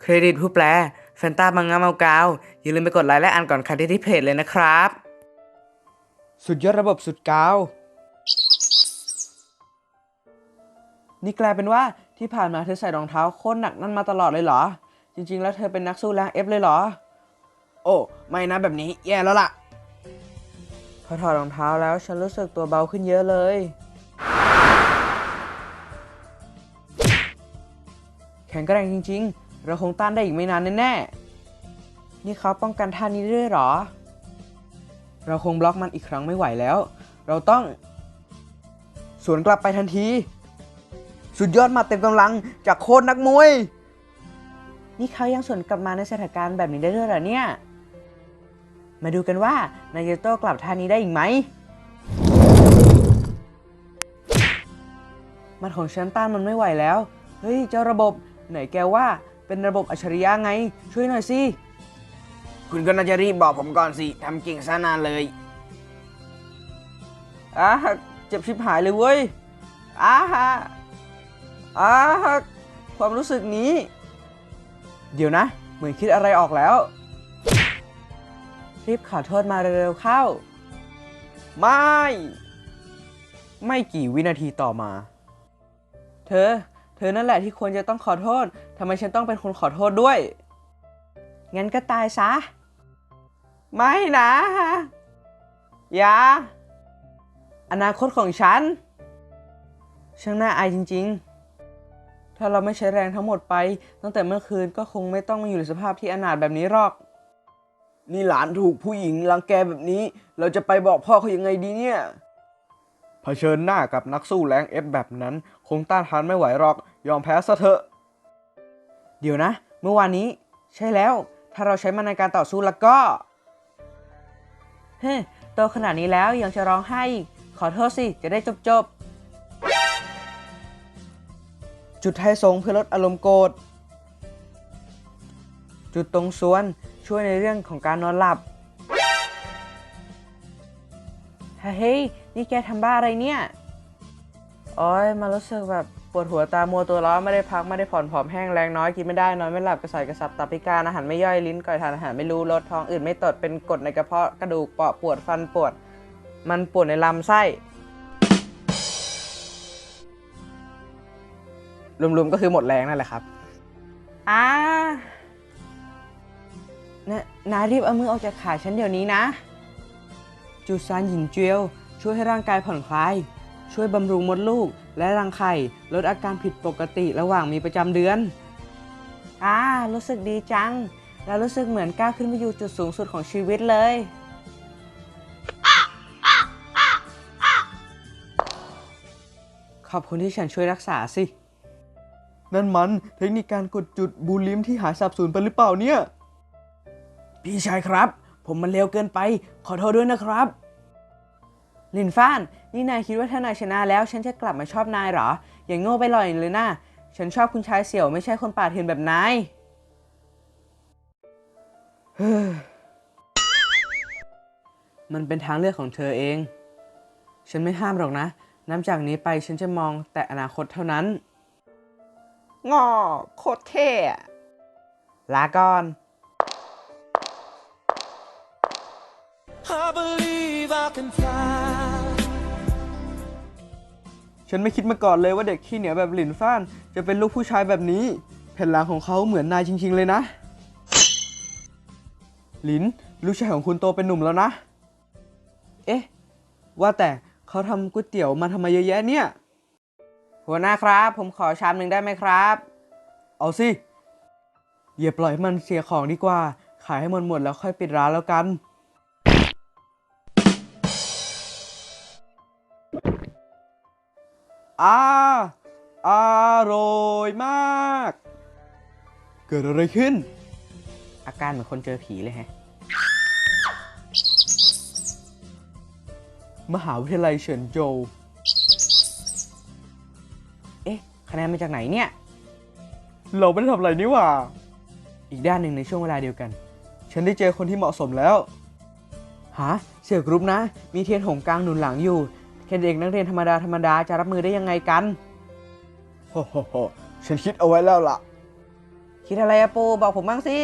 เครดิตผู้แปลแฟนตามังงะเมากาว อย่าลืมไปกดไลค์และอ่านก่อนใครได้ที่เพจเลยนะครับ สุดยอดระบบสุดกาว นี่กลายเป็นว่าที่ผ่านมาเธอใส่รองเท้าโคตรหนักนั่นมาตลอดเลยเหรอ จริง ๆ แล้วเธอเป็นนักสู้แรงเอฟเลยเหรอ โอ้ไม่นะแบบนี้แย่แล้วล่ะ พอถอดรองเท้าแล้วฉันรู้สึกตัวเบาขึ้นเยอะเลยแข็งแกร่งจริง ๆ เราคงต้านได้อีกไม่นานแน่ๆ นี่เขาป้องกันท่านี้ด้วยหรอ เราคงบล็อกมันอีกครั้งไม่ไหวแล้ว เราต้อง สวนกลับไปทันที สุดยอดมาเต็มกำลังจากโคตรนักมวย นี่เขายังสวนกลับมาในสถานการณ์แบบนี้ได้ด้วยเหรอเนี่ย มาดูกันว่า นายโต้กลับท่านี้ได้อีกไหมมันของฉันต้านมันไม่ไหวแล้ว เฮ้ย เจ้าระบบ ไหนแกว่า เป็นระบบอัจฉริยะไง ช่วยหน่อยสิ คุณก็น่าจะรีบบอกผมก่อนสิทำเก่งซะนานเลยอ่าเจ็บชิบหายเลยเว้ยอ่าฮะอ่าฮะความรู้สึกนี้ เดี๋ยวนะ เหมือนคิดอะไรออกแล้ว รีบขอโทษมาเร็วๆเข้า ไม่ ไม่กี่วินาทีต่อมา เธอ เธอนั่นแหละที่ควรจะต้องขอโทษทำไมฉันต้องเป็นคนขอโทษด้วย งั้นก็ตายซะ ไม่นะ อย่า อนาคตของฉัน ช่างน่าอายจริง ๆ ถ้าเราไม่ใช้แรงทั้งหมดไป ตั้งแต่เมื่อคืนก็คงไม่ต้องมาอยู่ในสภาพที่อนาถแบบนี้หรอก นี่หลานถูกผู้หญิงรังแกแบบนี้ เราจะไปบอกพ่อเขายังไงดีเนี่ยเผชิญหน้ากับนักสู้แรงเอฟแบบนั้น คงต้านทานไม่ไหวหรอก ยอมแพ้ซะเถอะ เดี๋ยวนะ เมื่อวานนี้ ใช่แล้ว ถ้าเราใช้มันในการต่อสู้แล้วก็ เฮ้ยโตขนาดนี้แล้วยังจะร้องไห้อีกขอโทษสิ จะได้จบจบจุดไทยสงเพื่อลดอารมณ์โกรธ จุดตรงส่วนช่วยในเรื่องของการนอนหลับ เฮ้ย นี่แกทำบ้าอะไรเนี่ย โอ้ยมารู้สึกแบบ ปวดหัวตามัวตัวร้อนไม่ได้พักไม่ได้ผ่อนผอมแห้งแรงน้อยกินไม่ได้นอนไม่หลับกระสายกระสับตับพิการอาหารไม่ย่อยลิ้นก่อยทานอาหารไม่รู้รสท้องอื่นไม่ตดเป็นกรดในกระเพาะกระดูกเปาะปวดฟันปวด มันปวดในลำไส้รวมๆก็คือหมดแรงนั่นแหละครับอ่านะนารีบเอามือออกจากขาฉันเดี๋ยวนี้นะ จูซานหยินเจียว ช่วยให้ร่างกายผ่อนคลาย ช่วยบำรุงมดลูก และรังไข่ลดอาการผิดปกติระหว่างมีประจำเดือน อ่า รู้สึกดีจัง แล้วรู้สึกเหมือนก้าวขึ้นไปอยู่จุดสูงสุดของชีวิตเลย ขอบคุณที่ฉันช่วยรักษาสิ นั่นมันเทคนิคการกดจุดบูลลิมที่หายสับสูญไปหรือเปล่าเนี่ย พี่ชายครับ ผมมันเร็วเกินไป ขอโทษด้วยนะครับ ลินฟ้าน นี่นายคิดว่าถ้านายชนะแล้ว ฉันจะกลับมาชอบนายเหรอ อย่างโง่ไปหน่อยเลยนะ ฉันชอบคุณชายเสี่ยวไม่ใช่คนป่าเถื่อนแบบนายเฮ้ยมันเป็นทางเลือกของเธอเอง ฉันไม่ห้ามหรอกนะ นับจากนี้ไปฉันจะมองแต่อนาคตเท่านั้น งอโคตรเท่อะลาก่อน I believe I can fly. ฉันไม่คิดมาก่อนเลยว่าเด็กขี้เหนียวแบบหลินฟ้าน จะเป็นลูกผู้ชายแบบนี้ แผ่นหลังของเขาเหมือนนายจริง ๆ เลยนะ หลิน ลูกชายของคุณโตเป็นหนุ่มแล้วนะ เอ๊ะ ว่าแต่เขาทำก๋วยเตี๋ยวมาทำไมเยอะแยะเนี่ย หัวหน้าครับ ผมขอชามหนึ่งได้ไหมครับ เอาสิอย่าปล่อยให้มันเสียของดีกว่า ขายให้หมดหมดแล้วค่อยปิดร้านแล้วกัน อาอร่อยมาก เกิดอะไรขึ้น อาการเหมือนคนเจอผีเลยแฮะ มหาวิทยาลัยเฉินโจว เอ๊ะ คะแนนมาจากไหนเนี่ย เราไม่ได้ทำอะไรนี่หว่า อีกด้านหนึ่งในช่วงเวลาเดียวกัน ฉันได้เจอคนที่เหมาะสมแล้วหาเสี่ยวกรุ๊ปนะ มีเทียนหงกลางหนุนหลังอยู่ แค่เด็กนักเรียนธรรมดาธรรมดาจะรับมือได้ยังไงกันโฮโฮโฮฉันคิดเอาไว้แล้วล่ะคคิดอะไรอะปูบอกผมบ้างสิ